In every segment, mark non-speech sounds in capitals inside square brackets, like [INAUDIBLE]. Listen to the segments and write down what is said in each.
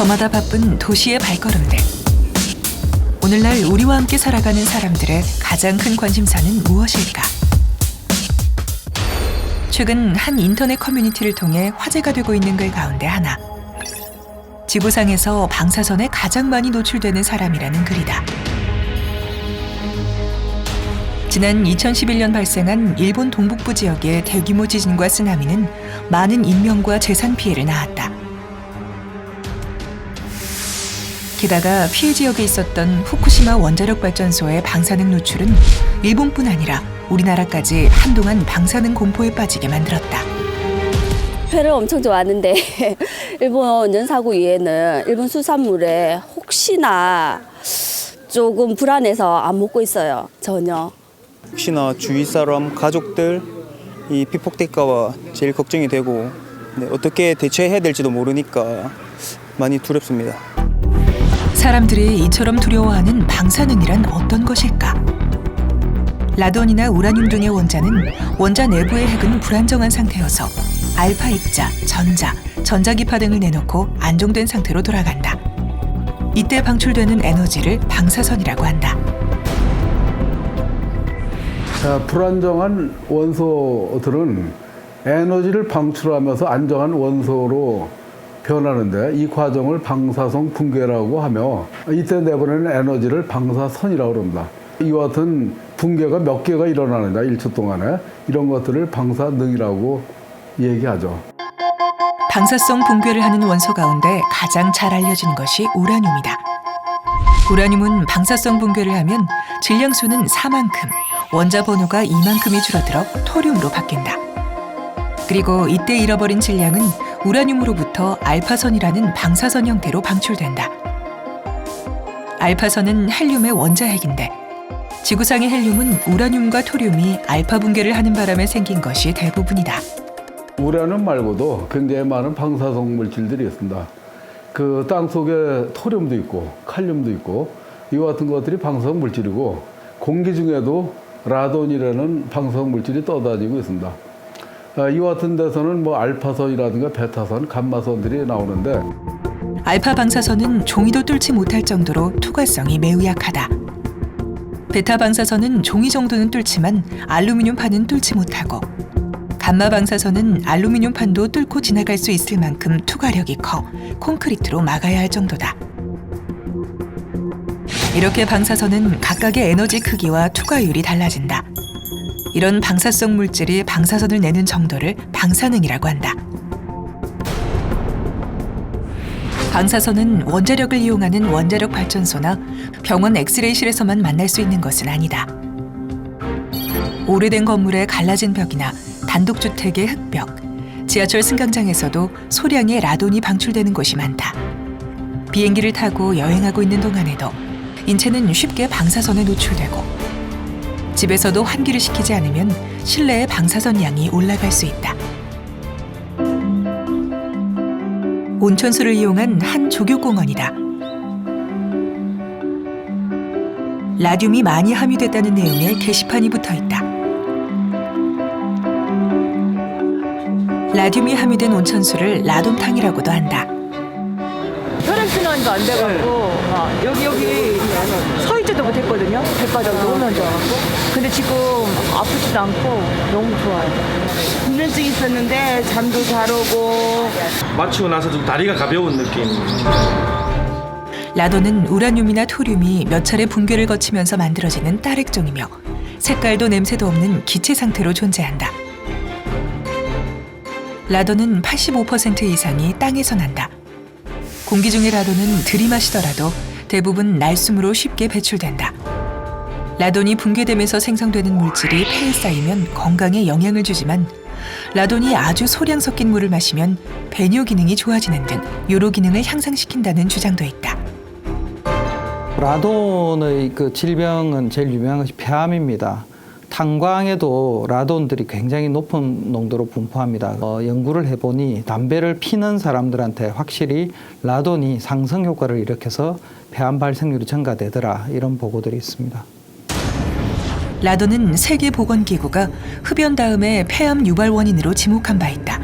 저마다 바쁜 도시의 발걸음들. 오늘날 우리와 함께 살아가는 사람들의 가장 큰 관심사는 무엇일까? 최근 한 인터넷 커뮤니티를 통해 화제가 되고 있는 글 가운데 하나. 지구상에서 방사선에 가장 많이 노출되는 사람이라는 글이다. 지난 2011년 발생한 일본 동북부 지역의 대규모 지진과 쓰나미는 많은 인명과 재산 피해를 낳았다. 게다가 피해 지역에 있었던 후쿠시마 원자력 발전소의 방사능 노출은 일본뿐 아니라 우리나라까지 한동안 방사능 공포에 빠지게 만들었다. 회를 엄청 좋아하는데 [LAUGHS] 일본 연사구 위에는 일본 수산물에 혹시나 조금 불안해서 안 먹고 있어요. 전혀. 혹시나 주위 사람, 가족들 이 피폭될까봐 제일 걱정이 되고 네, 어떻게 대처해야 될지도 모르니까 많이 두렵습니다. 사람들이 이처럼 두려워하는 방사능이란 어떤 것일까? 라돈이나 우라늄 등의 원자는 원자 내부의 핵은 불안정한 상태여서 알파 입자, 전자, 전자기파 등을 내놓고 안정된 상태로 돌아간다. 이때 방출되는 에너지를 방사선이라고 한다. 자, 불안정한 원소들은 에너지를 방출하면서 안정한 원소로 변하는데 이 과정을 방사성 붕괴라고 하며 이때 내보내는 에너지를 방사선이라고 합니다. 이와 같은 붕괴가 몇 개가 일어나는다, 1초 동안에. 이런 것들을 방사능이라고 얘기하죠. 방사성 붕괴를 하는 원소 가운데 가장 잘 알려진 것이 우라늄이다. 우라늄은 방사성 붕괴를 하면 질량수는 4만큼, 원자 번호가 2만큼이 줄어들어 토륨으로 바뀐다. 그리고 이때 잃어버린 질량은 우라늄으로부터 알파선이라는 방사선 형태로 방출된다. 알파선은 헬륨의 원자핵인데 지구상의 헬륨은 우라늄과 토륨이 알파 붕괴를 하는 바람에 생긴 것이 대부분이다. 우라늄 말고도 굉장히 많은 방사성 물질들이 있습니다. 그 땅 속에 토륨도 있고 칼륨도 있고 이와 같은 것들이 방사성 물질이고 공기 중에도 라돈이라는 방사성 물질이 떠다니고 있습니다. 아, 이와 같은 데서는 뭐 알파선이라든가 베타선, 감마선들이 나오는데 알파 방사선은 종이도 뚫지 못할 정도로 투과성이 매우 약하다. 베타 방사선은 종이 정도는 뚫지만 알루미늄 판은 뚫지 못하고 감마 방사선은 알루미늄 판도 뚫고 지나갈 수 있을 만큼 투과력이 커 콘크리트로 막아야 할 정도다. 이렇게 방사선은 각각의 에너지 크기와 투과율이 달라진다. 이런 방사성 물질이 방사선을 내는 정도를 방사능이라고 한다. 방사선은 원자력을 이용하는 원자력 발전소나 병원 엑스레이실에서만 만날 수 있는 것은 아니다. 오래된 건물의 갈라진 벽이나 단독주택의 흙벽, 지하철 승강장에서도 소량의 라돈이 방출되는 곳이 많다. 비행기를 타고 여행하고 있는 동안에도 인체는 쉽게 방사선에 노출되고 집에서도 환기를 시키지 않으면 실내의 방사선 양이 올라갈 수 있다. 온천수를 이용한 한 조교공원이다. 라듐이 많이 함유됐다는 내용의 게시판이 붙어 있다. 라듐이 함유된 온천수를 라돈탕이라고도 한다. 혈액 순환도 안 돼갖고 막 여기 여기 서 있지도 못했거든요. 백과정도 오면 좋아갖고. 근데 지금 아프지도 않고 너무 좋아요. 불면증 있었는데 잠도 잘 오고 마치고 나서 좀 다리가 가벼운 느낌. 라돈은 우라늄이나 토륨이 몇 차례 붕괴를 거치면서 만들어지는 딸액종이며 색깔도 냄새도 없는 기체 상태로 존재한다. 라돈은 85% 이상이 땅에서 난다. 공기 중의 라돈은 들이마시더라도 대부분 날숨으로 쉽게 배출된다. 라돈이 붕괴되면서 생성되는 물질이 폐에 쌓이면 건강에 영향을 주지만 라돈이 아주 소량 섞인 물을 마시면 배뇨 기능이 좋아지는 등 요로 기능을 향상시킨다는 주장도 있다. 라돈의 그 질병은 제일 유명한 것이 폐암입니다. 탄광에도 라돈들이 굉장히 높은 농도로 분포합니다. 어, 연구를 해보니 담배를 피는 사람들한테 확실히 라돈이 상승 효과를 일으켜서 폐암 발생률이 증가되더라 이런 보고들이 있습니다. 라돈은 세계보건기구가 흡연 다음에 폐암 유발 원인으로 지목한 바 있다.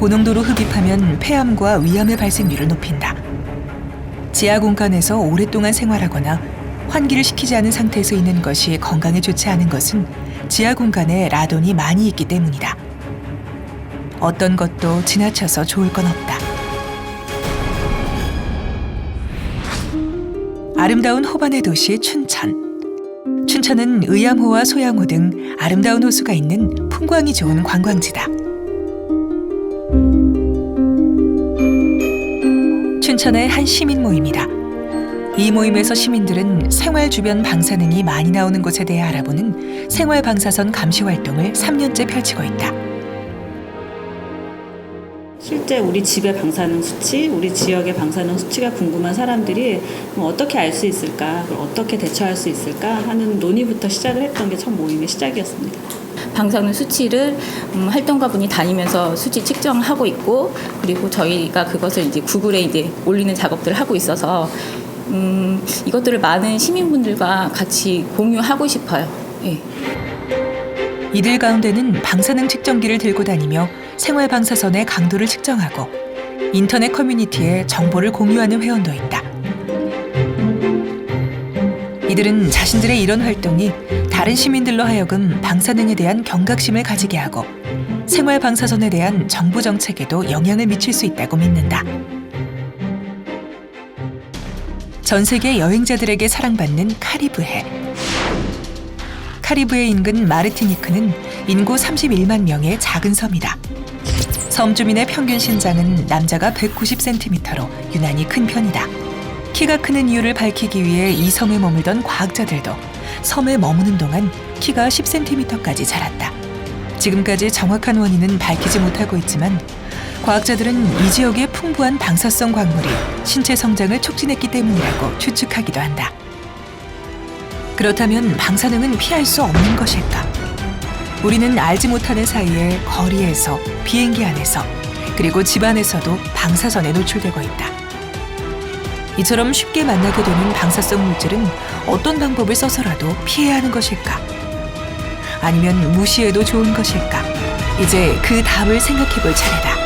고농도로 흡입하면 폐암과 위암의 발생률을 높인다. 지하 공간에서 오랫동안 생활하거나 환기를 시키지 않은 상태에서 있는 것이 건강에 좋지 않은 것은 지하 공간에 라돈이 많이 있기 때문이다. 어떤 것도 지나쳐서 좋을 건 없다. 아름다운 호반의 도시 춘천. 춘천은 의암호와 소양호 등 아름다운 호수가 있는 풍광이 좋은 관광지다. 춘천의 한 시민 모임이다. 이 모임에서 시민들은 생활 주변 방사능이 많이 나오는 것에 대해 알아보는 생활 방사선 감시 활동을 3년째 펼치고 있다. 실제 우리 집의 방사능 수치, 우리 지역의 방사능 수치가 궁금한 사람들이 뭐 어떻게 알 수 있을까, 어떻게 대처할 수 있을까 하는 논의부터 시작을 했던 게 첫 모임의 시작이었습니다. 방사능 수치를 음, 활동가분이 다니면서 수치 측정하고 있고 그리고 저희가 그것을 이제 구글에 이제 올리는 작업들을 하고 있어서 음, 이것들을 많은 시민분들과 같이 공유하고 싶어요. 예. 이들 가운데는 방사능 측정기를 들고 다니며 생활 방사선의 강도를 측정하고 인터넷 커뮤니티에 정보를 공유하는 회원도 있다. 이들은 자신들의 이런 활동이 다른 시민들로 하여금 방사능에 대한 경각심을 가지게 하고 생활 방사선에 대한 정부 정책에도 영향을 미칠 수 있다고 믿는다. 전 세계 여행자들에게 사랑받는 카리브해. 카리브해 인근 마르티니크는 인구 31만 명의 작은 섬이다. 섬 주민의 평균 신장은 남자가 190cm로 유난히 큰 편이다. 키가 크는 이유를 밝히기 위해 이 섬에 머물던 과학자들도 섬에 머무는 동안 키가 10cm까지 자랐다. 지금까지 정확한 원인은 밝히지 못하고 있지만 과학자들은 이 지역의 풍부한 방사성 광물이 신체 성장을 촉진했기 때문이라고 추측하기도 한다. 그렇다면 방사능은 피할 수 없는 것일까? 우리는 알지 못하는 사이에 거리에서 비행기 안에서 그리고 집 안에서도 방사선에 노출되고 있다. 이처럼 쉽게 만나게 되는 방사성 물질은 어떤 방법을 써서라도 피해야 하는 것일까? 아니면 무시해도 좋은 것일까? 이제 그 답을 생각해 볼 차례다.